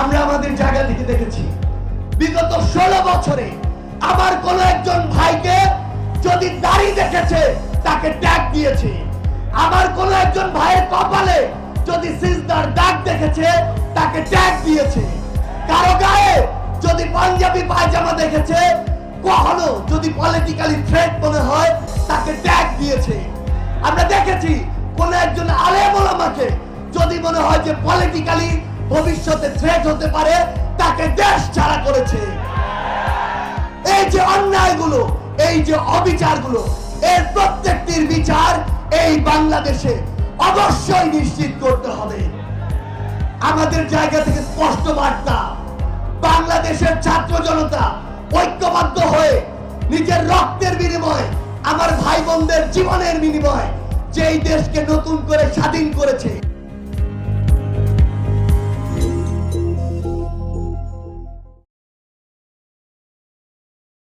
আমরা আমাদের জায়গা থেকে দেখেছি। বিগত ষোলো বছরে আমার কোন একজন ভাইকে যদি দাড়ি দেখেছে, তাকে ট্যাগ দিয়েছে। আমার কোন একজন ভাইয়ের কপালে যদি সিজদার দাগ দেখেছে, তাকে ট্যাগ দিয়েছে। কারও গায়ে যদি পাঞ্জাবি পায়জামা দেখেছে, কখনো যদি পলিটিক্যালি থ্রেট মনে হয়, তাকে ট্যাগ দিয়েছে। আমরা দেখেছি, কোন একজন আলেম ওলামাকে যদি মনে হয় যে পলিটিক্যালি ভবিষ্যতে থ্রেট হতে পারে, তাকে দেশ ছাড়া করেছে। এই যে অন্যায়গুলো, এই যে অবিচারগুলো, এর প্রত্যেকটির বিচার এই বাংলাদেশে অবশ্যই নিশ্চিত করতে হবে। আমাদের জায়গা থেকে স্পষ্ট বার্তা, বাংলাদেশের ছাত্র জনতা ঐক্যবদ্ধ হয়ে নিজের রক্তের বিনিময়ে, আমার ভাই বোনদের জীবনের বিনিময়ে যেই দেশকে নতুন করে স্বাধীন করেছে